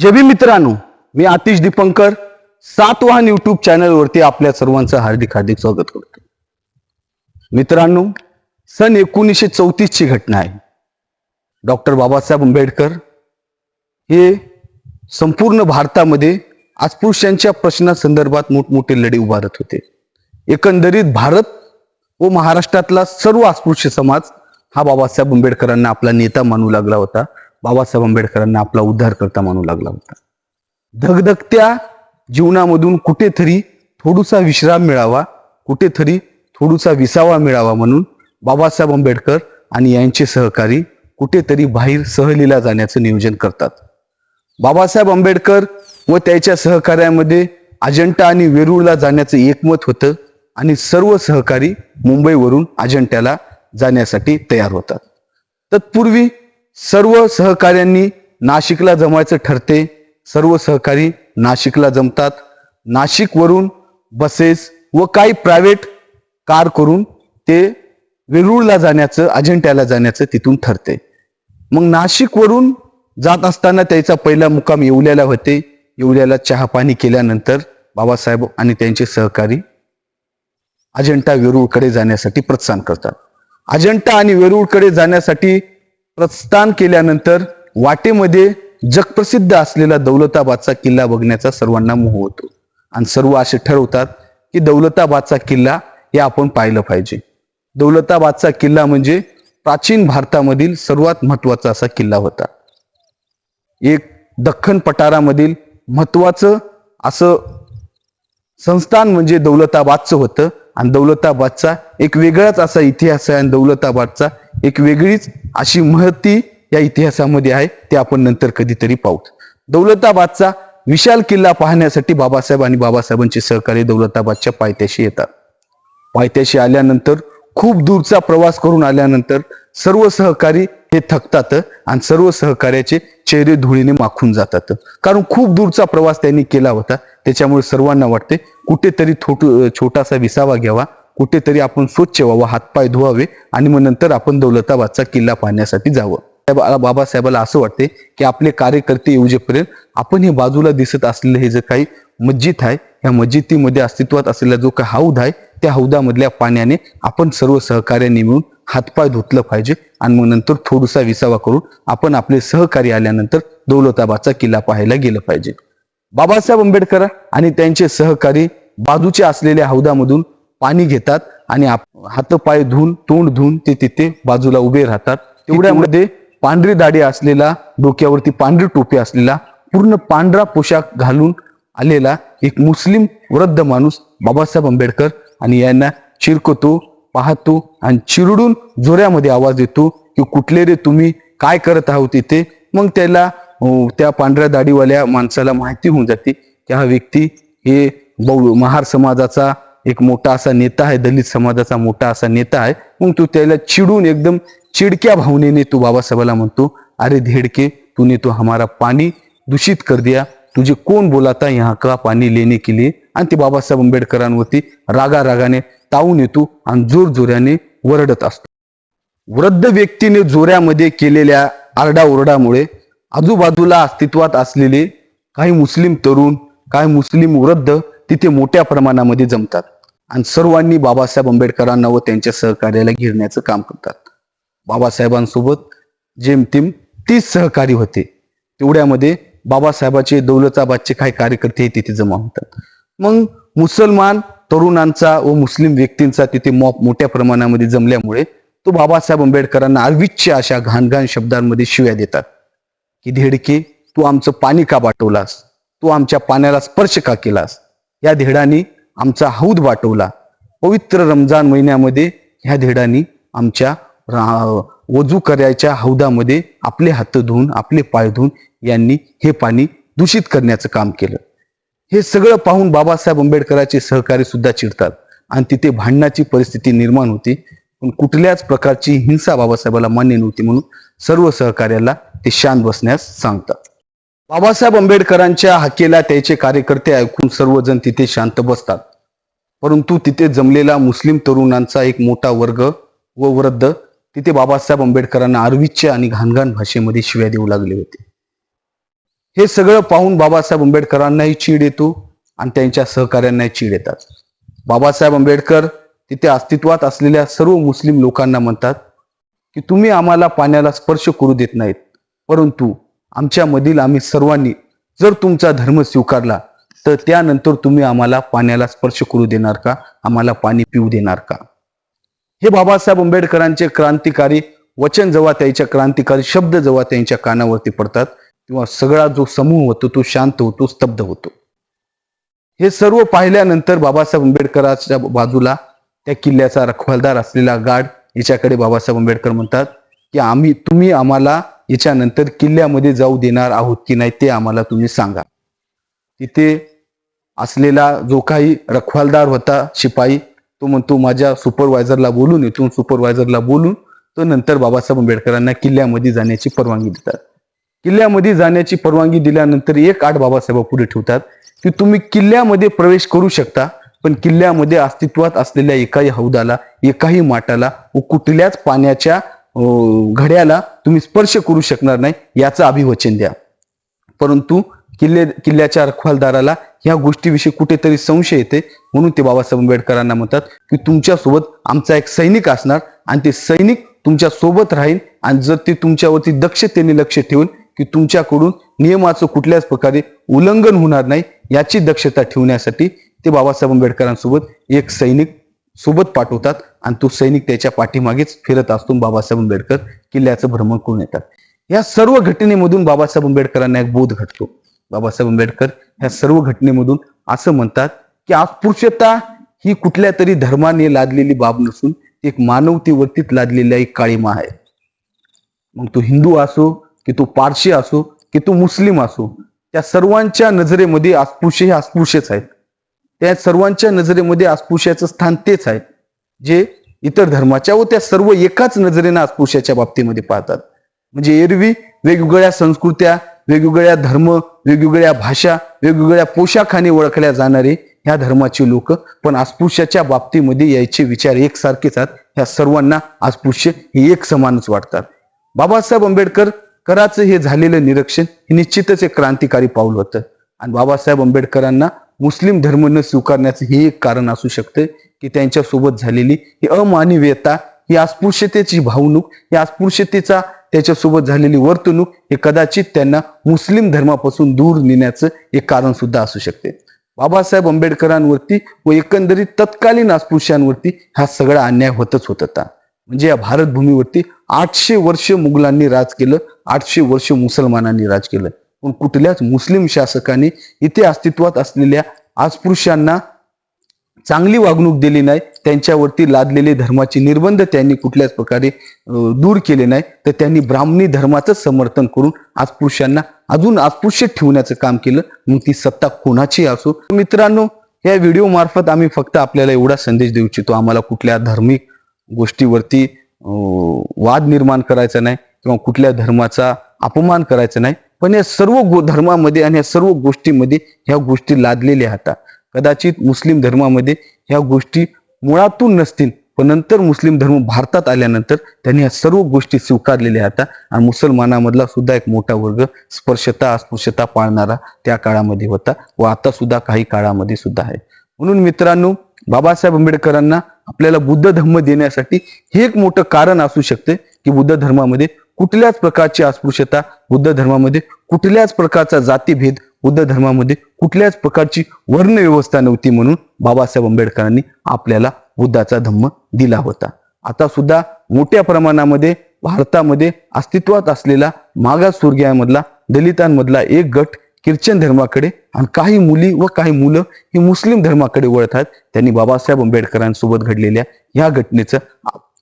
JB मित्रांनो मी Atish Dipankar Satavahan YouTube चॅनलवरती आपल्या सर्वांचं हार्दिक हार्दिक स्वागत करतो. मित्रांनो सन एकोणीसशे चौतीस ची घटना आहे. डॉक्टर बाबासाहेब आंबेडकर हे संपूर्ण भारतामध्ये अस्पृश्यांच्या प्रश्नासंदर्भात मोठमोठे लढे उभारत होते. एकंदरीत भारत व महाराष्ट्रातला सर्व अस्पृश्य समाज हा बाबासाहेब आंबेडकरांना आपला नेता मानू लागला होता. बाबासाहेब आंबेडकरांना आपला उद्धारकर्ता मानू लागला होता. धगधगत्या जीवनामधून कुठेतरी थोडूसा विश्राम मिळावा कुठेतरी थोडूसा विसावा मिळावा म्हणून बाबासाहेब आंबेडकर आणि यांचे सहकारी कुठेतरी बाहेर सहलीला जाण्याचं नियोजन करतात. बाबासाहेब आंबेडकर व त्याच्या सहकार्यामध्ये अजंठा आणि वेरूळला जाण्याचं एकमत होतं आणि सर्व सहकारी मुंबईवरून अजंठ्याला जाण्यासाठी तयार होतात. तत्पूर्वी सर्व सहकाऱ्यांनी नाशिकला जमायचं ठरते. सर्व सहकारी नाशिकला जमतात. नाशिकवरून बसेस व काही प्रायव्हेट कार करून ते वेरूळला जाण्याचं अजिंठ्याला जाण्याचं तिथून ठरते. मग नाशिकवरून जात असताना त्याचा पहिला मुकाम येवल्याला होते. येवल्याला चहापाणी केल्यानंतर बाबासाहेब आणि त्यांचे सहकारी अजंठा वेरूळकडे जाण्यासाठी प्रोत्साहन करतात. अजंठा आणि वेरूळकडे जाण्यासाठी प्रस्थान केल्यानंतर वाटेमध्ये जगप्रसिद्ध असलेला दौलताबादचा किल्ला बघण्याचा सर्वांना मोह होतो. आणि सर्व असे ठरवतात की दौलताबादचा किल्ला हे आपण पाहिलं पाहिजे. दौलताबादचा किल्ला म्हणजे प्राचीन भारतामधील सर्वात महत्त्वाचा असा किल्ला होता. एक दख्खन पठारामधील महत्वाचं असं संस्थान म्हणजे दौलताबादचं होतं. आणि दौलताबादचा एक वेगळाच असा इतिहास आहे आणि दौलताबादचा एक वेगळीच अशी महती या इतिहासामध्ये आहे ते आपण नंतर कधीतरी पाहू दौलताबादचा विशाल किल्ला पाहण्यासाठी बाबासाहेब आणि बाबासाहेबांचे सहकारी दौलताबादच्या पायथ्याशी येतात. पायथ्याशी आल्यानंतर खूप दूरचा प्रवास करून आल्यानंतर सर्व सहकारी हे थकतात आणि सर्व सहकार्याचे चेहरे धुळीने माखून जातात. कारण खूप दूरचा प्रवास त्यांनी केला होता त्याच्यामुळे सर्वांना वाटते कुठेतरी थोट छोटासा विसावा घ्यावा कुठेतरी आपण स्वच्छ व्हावा हातपाय धुवावे आणि मग नंतर आपण दौलताबादचा किल्ला पाहण्यासाठी जावं. बाबासाहेबाला असं वाटते की आपले कार्यकर्ते येऊजेपर्यंत आपण हे बाजूला दिसत असलेलं हे जे काही मस्जिद आहे या मस्जिदीमध्ये अस्तित्वात असलेला जो काही हौद आहे त्या हौदामधल्या पाण्याने आपण सर्व सहकार्याने मिळून हातपाय धुतलं पाहिजे आणि मग नंतर थोडासा विसावा करून आपण आपले सहकारी आल्यानंतर दौलताबादचा किल्ला पाहायला गेलं पाहिजे. बाबासाहेब आंबेडकर आणि त्यांचे सहकारी बाजूच्या असलेल्या हौदामधून पाणी घेतात आणि हातपाय धुवून तोंड धुवून ते तिथे बाजूला उभे राहतात. तेवढ्यामध्ये पांढरी दाढी असलेला डोक्यावरती पांढरी टोपी असलेला पूर्ण पांढरा पोशाख घालून आलेला एक मुस्लिम वृद्ध माणूस बाबासाहेब आंबेडकर आणि यांना चिरकतो पाहतो आणि चिरडून जोऱ्यामध्ये आवाज येतो की कुठले रे तुम्ही? काय करत आहोत इथे? मग त्याला त्या पांढऱ्या दाढीवाल्या माणसाला माहिती होऊन जाते की हा व्यक्ती हे बहु महार समाजाचा एक मोठा असा नेता आहे दलित समाजाचा मोठा असा नेता आहे. मग तू त्याला चिडून एकदम चिडक्या भावनेने तो बाबासाहेबाला म्हणतो अरे धेडके तूने तो हमारा पाणी दूषित कर दिया. तुझे कोण बोलाता यहाँ का पाणी लेने के लिए? आणि ते बाबासाहेब आंबेडकरांवरती रागा रागाने तावून येतो आणि जोर जोऱ्याने वरडत असतो. वृद्ध व्यक्तीने जोऱ्यामध्ये केलेल्या आरडाओरडामुळे आजूबाजूला अस्तित्वात असलेले काही मुस्लिम तरुण काही मुस्लिम वृद्ध तिथे मोठ्या प्रमाणामध्ये जमतात. आणि सर्वांनी बाबासाहेब आंबेडकरांना व त्यांच्या सहकार्याला घेरण्याचं काम करतात. बाबासाहेबांसोबत जेमतेम तीस सहकारी होते. तेवढ्यामध्ये बाबासाहेबाचे दौलताबादचे काही कार्यकर्ते तिथे जमा होतात. मग मुसलमान तरुणांचा व मुस्लिम व्यक्तींचा तिथे मॉप मोठ्या प्रमाणामध्ये जमल्यामुळे तो बाबासाहेब आंबेडकरांना अविच्छ अशा घाणघाण शब्दांमध्ये शिव्या देतात. की धेडके तू आमचं पाणी का पाठवलास तू आमच्या पाण्याला स्पर्श का केलास? या धेडाने आमचा हौद वाटवला. पवित्र रमजान महिन्यामध्ये ह्या धेडानी आमच्या वजू करायच्या हौदामध्ये आपले हात धुवून आपले पाय धुवून यांनी हे पाणी दूषित करण्याचं काम केलं. हे सगळं पाहून बाबासाहेब आंबेडकरांचे सहकारी सुद्धा चिडतात आणि तिथे भांडणाची परिस्थिती निर्माण होती. पण कुठल्याच प्रकारची हिंसा बाबासाहेबाला मान्य नव्हती म्हणून सर्व सहकार्याला ते शांत बसण्यास सांगतात. बाबासाहेब आंबेडकरांच्या हाकेला त्याचे कार्यकर्ते ऐकून सर्वजण तिथे शांत बसतात. परंतु तिथे जमलेला मुस्लिम तरुणांचा एक मोठा वर्ग व वृद्ध तिथे बाबासाहेब आंबेडकरांना अरविच्छ आणि घाणघाण भाषेमध्ये शिव्या देऊ लागले होते. हे सगळं पाहून बाबासाहेब आंबेडकरांनाही चीड येतो आणि त्यांच्या सहकाऱ्यांनाही चीड येतात. बाबासाहेब आंबेडकर तिथे अस्तित्वात असलेल्या सर्व मुस्लिम लोकांना म्हणतात की तुम्ही आम्हाला पाण्याला स्पर्श करू देत नाहीत परंतु आमच्यामधील आम्ही सर्वांनी जर तुमचा धर्म स्वीकारला तर त्यानंतर तुम्ही आम्हाला पाण्याला स्पर्श करू देणार का? आम्हाला पाणी पिऊ देणार का? हे बाबासाहेब आंबेडकरांचे क्रांतिकारी वचन जेव्हा त्यांच्या क्रांतिकारी शब्द जेव्हा त्यांच्या कानावरती पडतात तेव्हा सगळा जो समूह होतो तो शांत होतो स्तब्ध होतो. हे सर्व पाहिल्यानंतर बाबासाहेब आंबेडकरांच्या बाजूला त्या किल्ल्याचा रखवालदार असलेला गार्ड याच्याकडे बाबासाहेब आंबेडकर म्हणतात की आम्ही तुम्ही आम्हाला याच्यानंतर किल्ल्यामध्ये जाऊ देणार आहोत की नाही ते आम्हाला तुम्ही सांगा. तिथे असलेला जो काही रखवालदार होता शिपाई तो म्हणतो माझ्या सुपरवायझरला बोलून इथून सुपरवायझरला बोलून. तो नंतर बाबासाहेब आंबेडकरांना किल्ल्यामध्ये जाण्याची परवानगी देतात. किल्ल्यामध्ये जाण्याची परवानगी दिल्यानंतर एक आठ बाबासाहेब पुढे ठेवतात की तुम्ही किल्ल्यामध्ये प्रवेश करू शकता पण किल्ल्यामध्ये अस्तित्वात असलेल्या एकाही हौदाला एकाही माटाला व कुठल्याच पाण्याच्या घड्याला तुम्ही स्पर्श करू शकणार नाही याचं अभिवचन द्या. परंतु किल्ले किल्ल्याच्या रखवालदाराला ह्या गोष्टीविषयी कुठेतरी संशय येते म्हणून ते बाबासाहेब आंबेडकरांना म्हणतात की तुमच्यासोबत आमचा एक सैनिक असणार आणि ते सैनिक तुमच्यासोबत राहील आणि जर ते तुमच्यावरती दक्षतेने लक्ष ठेवून की तुमच्याकडून नियमाचं कुठल्याच प्रकारे उल्लंघन होणार नाही याची दक्षता ठेवण्यासाठी ते बाबासाहेब आंबेडकरांसोबत एक सैनिक सोबत पाठवतात. आणि तो सैनिक त्याच्या पाठीमागेच फिरत असतो बाबासाहेब आंबेडकर किल्ल्याचं भ्रमण करून येतात. या सर्व घटनेमधून बाबासाहेब आंबेडकरांना एक बोध घडतो बाबासाहेब आंबेडकर ह्या सर्व घटनेमधून असं म्हणतात की अस्पृश्यता ही कुठल्या तरी धर्माने लादलेली बाब नसून एक मानवतेवरतीच लादलेला एक काळीमा आहे. मग तो हिंदू असो की तो पारशी असो की तो मुस्लिम असो त्या सर्वांच्या नजरेमध्ये अस्पृश्य हे अस्पृश्यच आहेत. त्या सर्वांच्या नजरेमध्ये अस्पृश्याचं स्थान तेच आहे. जे इतर धर्माच्या व त्या सर्व एकाच नजरेनं अस्पृश्याच्या बाबतीमध्ये पाहतात. म्हणजे एरवी वेगवेगळ्या संस्कृत्या वेगवेगळ्या धर्म वेगवेगळ्या भाषा वेगवेगळ्या पोशाखाने ओळखल्या जाणारे ह्या धर्माचे लोक पण अस्पृश्याच्या बाबतीमध्ये यायचे विचार एकसारखेच आहेत. ह्या सर्वांना अस्पृश्य हे एक समानच वाटतात. बाबासाहेब आंबेडकर कराचं हे झालेलं निरीक्षण हे निश्चितच एक क्रांतिकारी पाऊल होतं. आणि बाबासाहेब आंबेडकरांना मुस्लिम धर्म न स्वीकारण्याचं हे एक कारण असू शकतं की त्यांच्यासोबत झालेली ही अमानवीयता ही अस्पृश्यतेची भावणूक ही अस्पृश्यतेचा त्याच्यासोबत झालेली वर्तणूक हे कदाचित त्यांना मुस्लिम धर्मापासून दूर नेण्याचं एक कारण सुद्धा असू शकते. बाबासाहेब आंबेडकरांवरती व एकंदरीत तत्कालीन अस्पृश्यांवरती हा सगळा अन्याय होतच होत होता. म्हणजे या भारतभूमीवरती आठशे वर्ष मुघलांनी राज केलं आठशे वर्ष मुसलमानांनी राज केलं. पण कुठल्याच मुस्लिम शासकाने इथे अस्तित्वात असलेल्या अस्पृश्यांना चांगली वागणूक दिली नाही त्यांच्यावरती लादलेले धर्माचे निर्बंध त्यांनी कुठल्याच प्रकारे दूर केले नाही. तर त्यांनी ब्राह्मणी धर्माचं समर्थन करून अस्पृश्यांना अजून अस्पृश्य ठेवण्याचं काम केलं. मग ती सत्ता कोणाची असो? मित्रांनो या व्हिडिओ मार्फत आम्ही फक्त आपल्याला एवढा संदेश देऊ इच्छितो. आम्हाला कुठल्या धार्मिक गोष्टीवरती वाद निर्माण करायचा नाही किंवा कुठल्या धर्माचा अपमान करायचा नाही. पण या सर्व गो धर्मामध्ये आणि या सर्व गोष्टीमध्ये ह्या गोष्टी लादलेल्या आहेत कदाचित मुस्लिम धर्मामध्ये ह्या गोष्टी मुळातून नसतील पण नंतर मुस्लिम धर्म भारतात आल्यानंतर त्यांनी ह्या सर्व गोष्टी स्वीकारलेल्या होत्या आणि मुसलमानामधला सुद्धा एक मोठा वर्ग स्पर्शता अस्पृश्यता पाळणारा त्या काळामध्ये होता व आता सुद्धा काही काळामध्ये सुद्धा आहे. म्हणून मित्रांनो बाबासाहेब आंबेडकरांना आपल्याला बुद्ध धर्म देण्यासाठी हे एक मोठं कारण असू शकते की बुद्ध धर्मामध्ये कुठल्याच प्रकारची अस्पृश्यता बुद्ध धर्मामध्ये कुठल्याच प्रकारचा जातीभेद बुद्ध धर्मामध्ये कुठल्याच प्रकारची वर्ण व्यवस्था नव्हती म्हणून बाबासाहेब आंबेडकरांनी आपल्याला बुद्धाचा धम्म दिला होता. आता सुद्धा मोठ्या प्रमाणामध्ये भारतामध्ये अस्तित्वात असलेला मागासवर्गीयामधला दलितांमधला एक गट ख्रिश्चन धर्माकडे आणि काही मुली व काही मुलं ही मुस्लिम धर्माकडे वळतात त्यांनी बाबासाहेब आंबेडकरांसोबत घडलेल्या या घटनेचं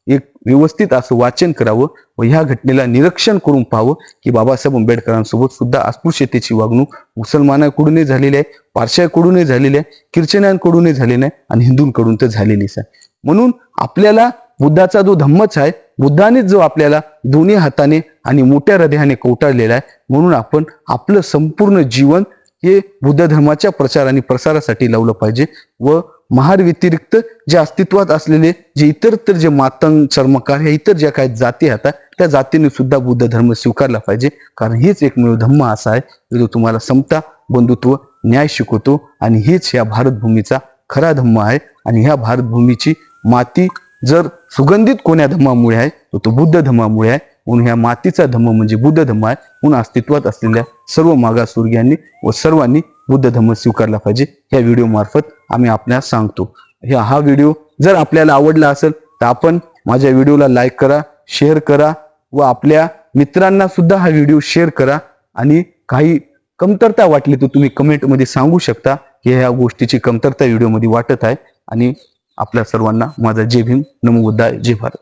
एक व्यवस्थित असं वाचन करावं व ह्या घटनेला निरीक्षण करून पाहावं की बाबासाहेब आंबेडकरांसोबत सुद्धा अस्पृश्यतेची वागणूक मुसलमानाकडूनही झालेली आहे पारशाकडूनही झालेली आहे ख्रिश्चनांकडूनही झालेली आहे आणि हिंदूंकडून तर झालेलीच आहे. म्हणून आपल्याला बुद्धाचा जो धम्मच आहे बुद्धानेच जो आपल्याला दोन्ही हाताने आणि मोठ्या हृदयाने कवटाळलेला आहे म्हणून आपण आपलं संपूर्ण जीवन हे बुद्ध धर्माच्या प्रचार आणि प्रसारासाठी लावलं पाहिजे व महार व्यतिरिक्त जे अस्तित्वात असलेले जे इतर तर जे मातंग चर्मकार ह्या इतर ज्या काही जाती आहेत त्या जातीने सुद्धा बुद्ध धर्म स्वीकारला पाहिजे. कारण हेच एकमेव धम्म असा आहे जो तुम्हाला समता बंधुत्व न्याय शिकवतो. आणि हेच या भारतभूमीचा खरा धम्म आहे. आणि ह्या भारतभूमीची माती जर सुगंधित कोण्या धम्मामुळे आहे तर तो बुद्ध धम्मामुळे आहे. म्हणून ह्या मातीचा धम्म म्हणजे बुद्ध धम्म आहे. म्हणून अस्तित्वात असलेल्या सर्व मागासवर्गीयांनी व सर्वांनी बुद्ध धर्म स्वीकारला पाहिजे. या व्हिडिओ मार्फत आम्ही आपल्याला सांगतो. ह्या हा व्हिडिओ जर आपल्याला आवडला असेल तर आपण माझ्या व्हिडिओला लाईक करा शेअर करा व आपल्या मित्रांना सुद्धा हा व्हिडिओ शेअर करा आणि काही कमतरता वाटली तर तुम्ही कमेंटमध्ये सांगू शकता की ह्या गोष्टीची कमतरता व्हिडिओमध्ये वाटत आहे. आणि आपल्या सर्वांना माझा जय भीम नमोबुद्धा जय भारत.